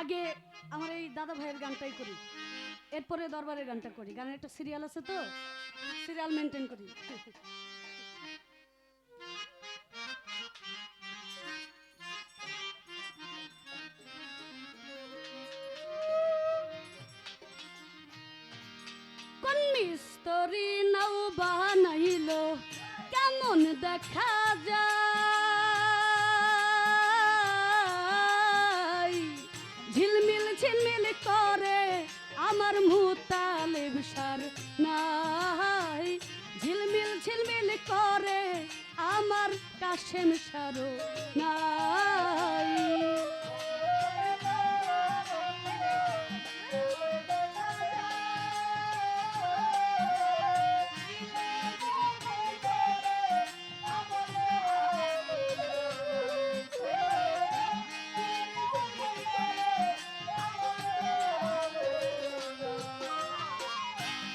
আগে আমার এই দাদা ভাইয়ের গানটাই করি। এরপরে দরবারের গানটা করি। গানের একটা সিরিয়াল আছে তো সিরিয়াল মেনটেন করি। মিস্তরি নৌ বানাইল কেমন দেখা যায়? আসেন সারো নাই।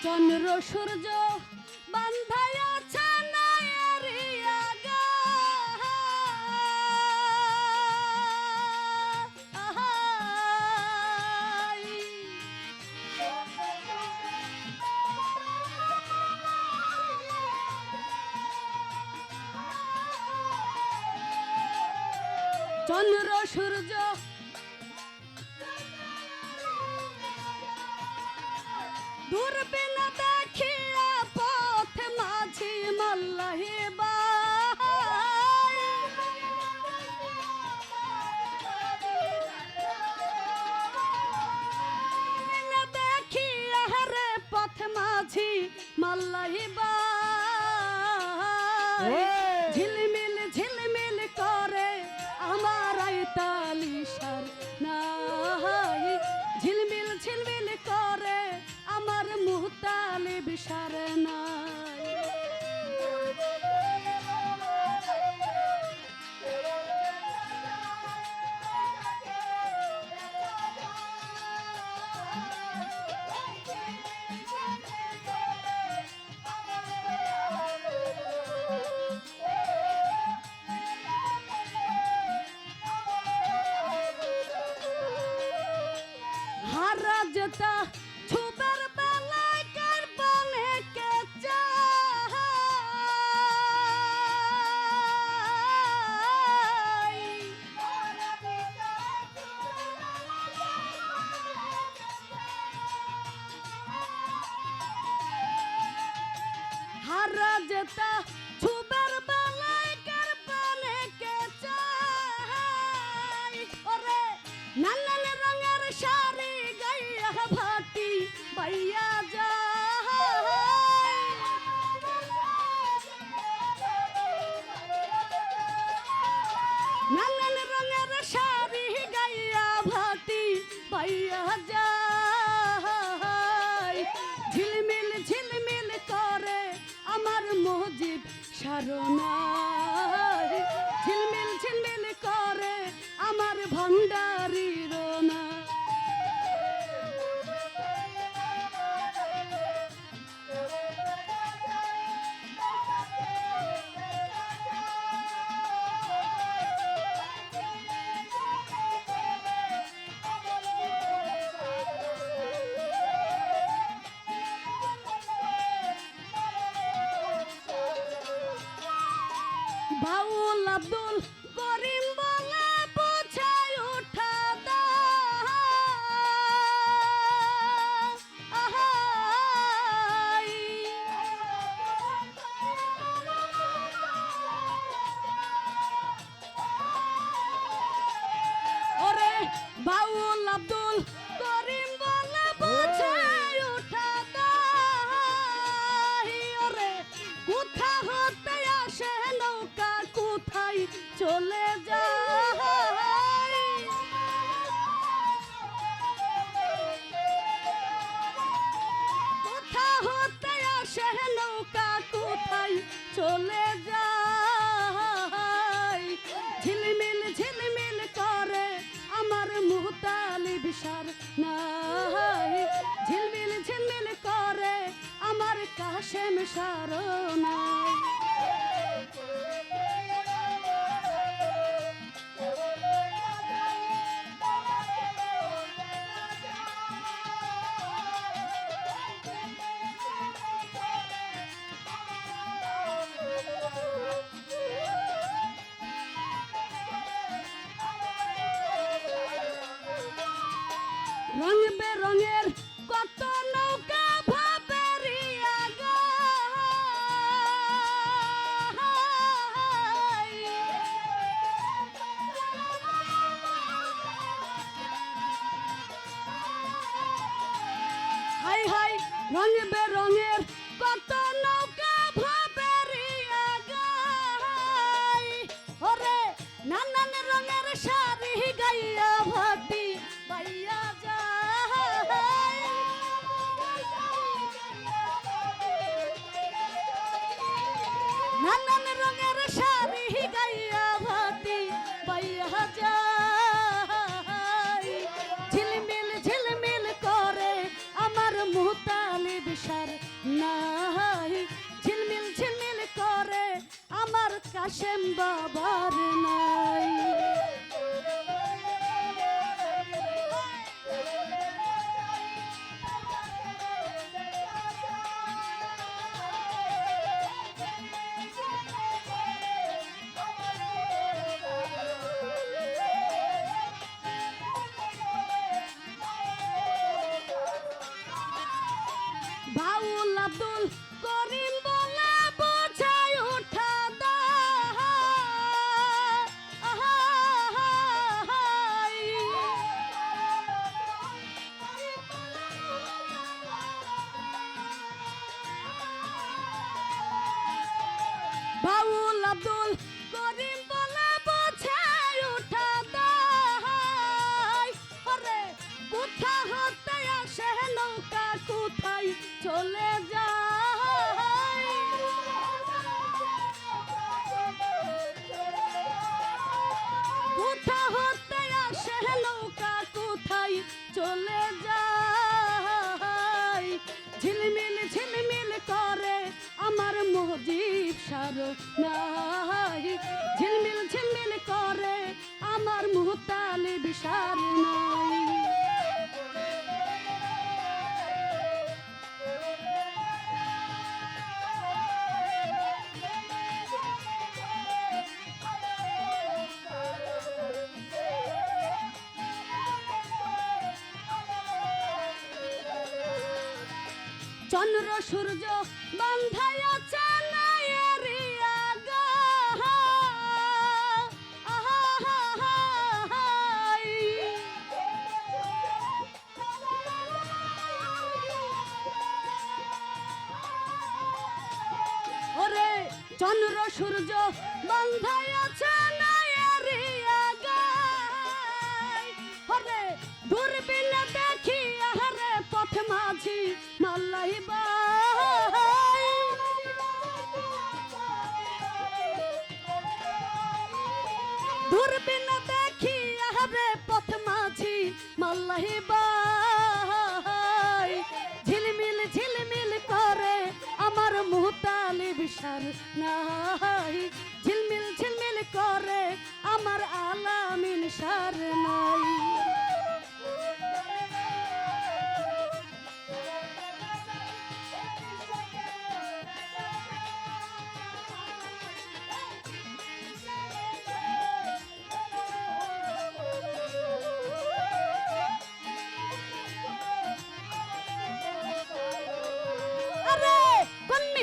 চন্দ্র সূর্য চন্দ্র সূর্য। দূর পেলা দেখিয়া পথ মাঝি মাল্লাহে দেখিয়া রে পথ মাঝি মাল্লাহে বা আব্দুল আব্দুল করিম বাংলা পোছায় উঠা ওরে বাউ কাশেম সারনা রঙ বেরঙের হাই রং বেরঙের কত নৌকা ভাবেরিয়া গাই। ওরে নানান রঙের শাড়ি গাইয়া ভাটি পাইয়া যায়। নানান কাশেম বাবার নাই বাউল চন্দ্র সূর্য বান্ধায়। ওরে চন্দ্র সূর্য বান্ধায় চানায়েরিয়া ¡Corre,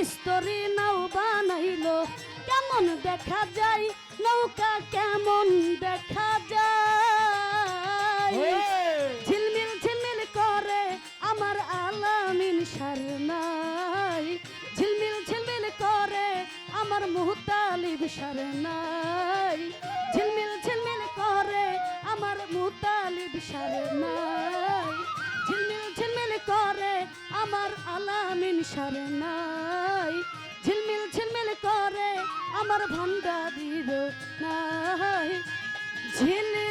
মিস্তরি নাও বানাইলো। কেমন দেখা যায়? নৌকা কেমন দেখা যায়? ঝিলমিল ঝিলমিল করে আমার আলামিন সার নাই। ঝিলমিল ঝিলমিল করে আমার মুহতালিব সার নাই। ঝিলমিল ঝিলমিল করে আমার মুহতালিব সার নাই। ঝিলমিল ঝিলমিল করে আমার আলামিন সার আমার ভান্ডারির নাই। ঝিলমিল